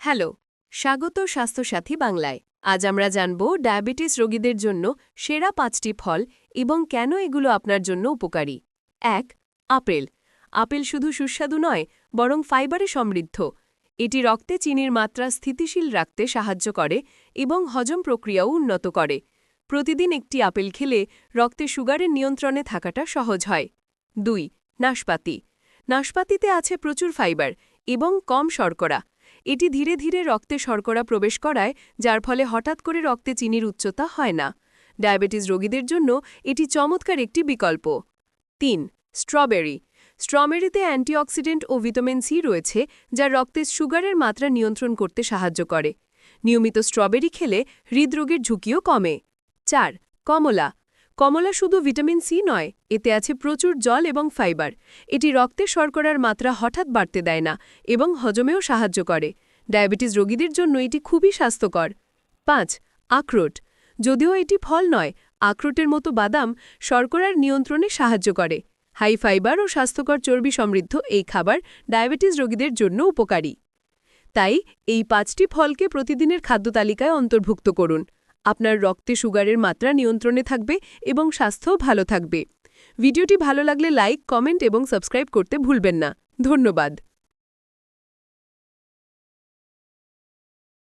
Hello, স্বাগত স্বাস্থ্যসাথী বাংলায়। আজ আমরা জানব ডায়াবেটিস রোগীদের জন্য সেরা পাঁচটি ফল এবং কেন এগুলো আপনার জন্য উপকারী। এক, আপেল। আপেল শুধু সুস্বাদু নয়, বরং ফাইবারে সমৃদ্ধ। এটি রক্তে চিনির মাত্রা স্থিতিশীল রাখতে সাহায্য করে এবং হজম প্রক্রিয়াও উন্নত করে। প্রতিদিন একটি আপেল খেলে রক্তে সুগারের নিয়ন্ত্রণে থাকাটা সহজ হয়। দুই, নাশপাতি। নাশপাতিতে আছে প্রচুর ফাইবার এবং কম শর্করা। এটি ধীরে ধীরে রক্তে শর্করা প্রবেশ করায়, যার ফলে হঠাৎ করে রক্তে চিনির উচ্চতা হয় না। ডায়াবেটিস রোগীদের জন্য এটি চমৎকার একটি বিকল্প। তিন, স্ট্রবেরি। স্ট্রবেরিতে অ্যান্টিঅক্সিডেন্ট ও ভিটামিন সি রয়েছে, যা রক্তে সুগারের মাত্রা নিয়ন্ত্রণ করতে সাহায্য করে। নিয়মিত স্ট্রবেরি খেলে হৃদরোগের ঝুঁকিও কমে। চার, কমলা। কমলা শুধু ভিটামিন সি নয়, এতে আছে প্রচুর জল এবং ফাইবার। এটি রক্তে শর্করার মাত্রা হঠাৎ বাড়তে দেয় না এবং হজমেও সাহায্য করে। ডায়াবেটিস রোগীদের জন্য এটি খুবই স্বাস্থ্যকর। পাঁচ, আখরোট। যদিও এটি ফল নয়, আখরোটের মতো বাদাম শর্করার নিয়ন্ত্রণে সাহায্য করে। হাই ফাইবার ও স্বাস্থ্যকর চর্বি সমৃদ্ধ এই খাবার ডায়াবেটিস রোগীদের জন্য উপকারী। তাই এই পাঁচটি ফলকে প্রতিদিনের খাদ্য তালিকায় অন্তর্ভুক্ত করুন। আপনার রক্তে সুগারের মাত্রা নিয়ন্ত্রণে থাকবে এবং স্বাস্থ্যও ভালো থাকবে। ভিডিওটি ভালো লাগলে লাইক, কমেন্ট এবং সাবস্ক্রাইব করতে ভুলবেন না। ধন্যবাদ।